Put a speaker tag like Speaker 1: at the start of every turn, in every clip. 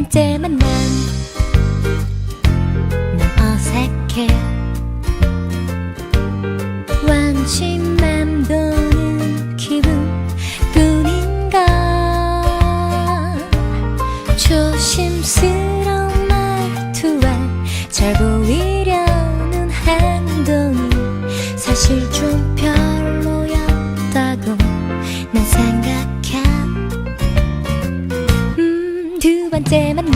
Speaker 1: 첫 번째 만남. 난 어색해. 완치 맴도는 기분 뿐인가? 조심스러운 말투와 잘 보이려는 행동이 사실 좀 별로였다고 난 번째 만남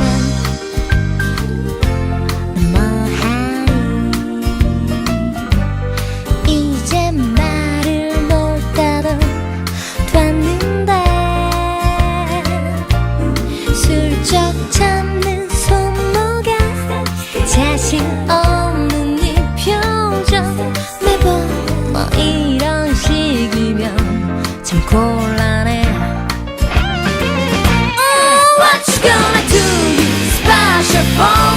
Speaker 1: 뭐하니? 이제 말을 못하도 됐는데 슬쩍 참는 손모가 자신 없는 이 표정 매번 뭐 이런 식이면 참 곤란해. Oh, what you gonna Oh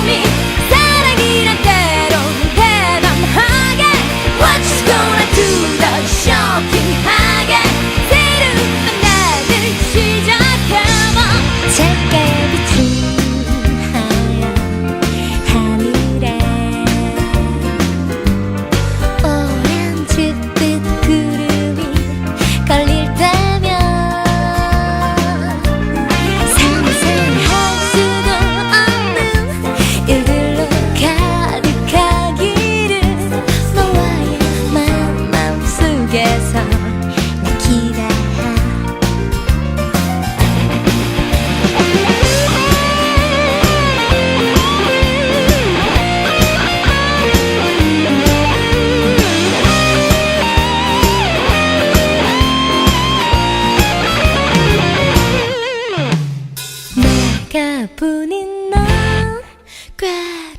Speaker 1: 가 보는 넌꽤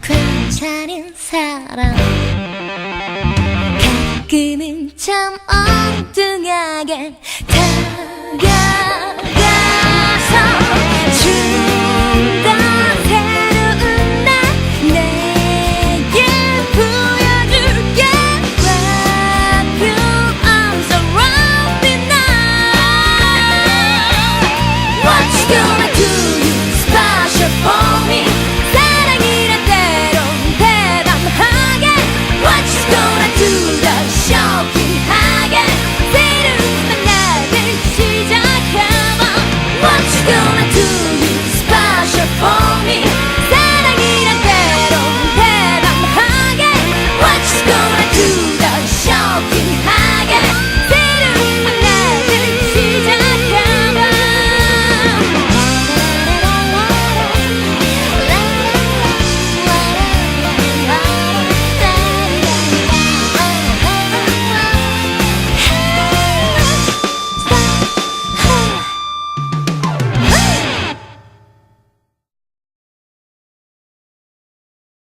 Speaker 1: 괜찮은 사람. 가끔은 참 엉뚱하게